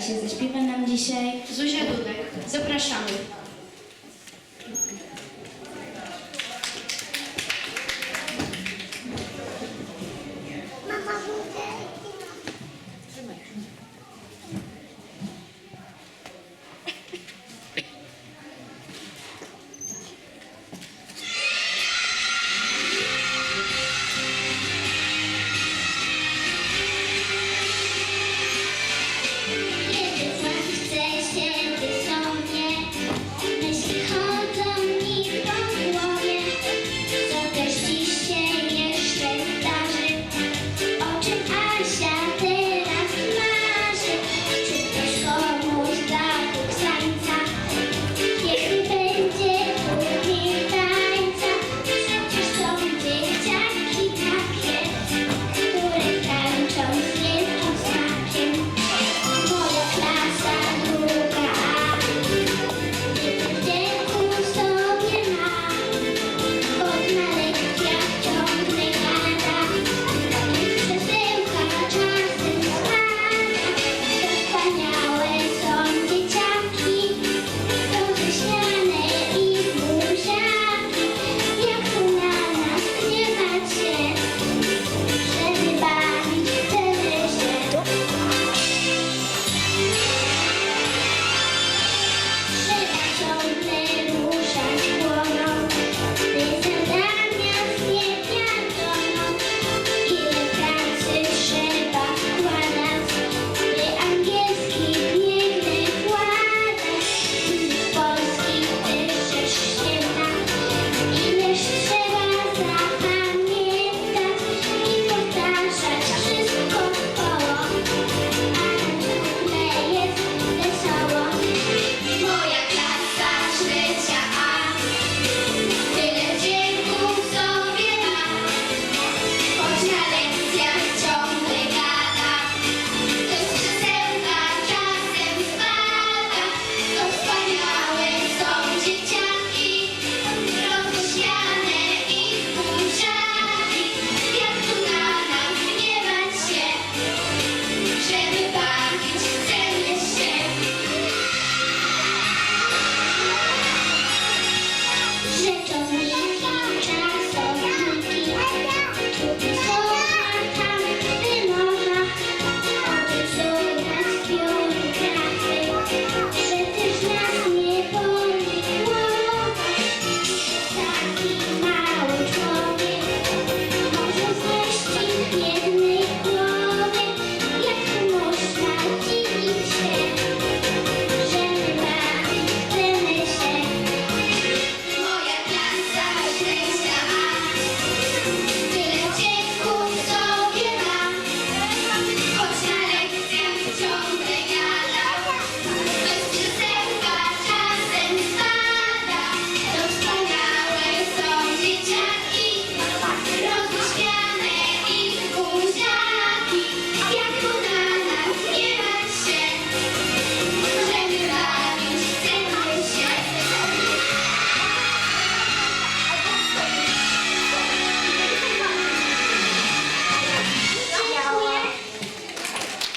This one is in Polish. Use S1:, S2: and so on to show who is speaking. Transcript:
S1: Kasia zaśpiewa nam dzisiaj.
S2: Zuzia Dudek, zapraszamy.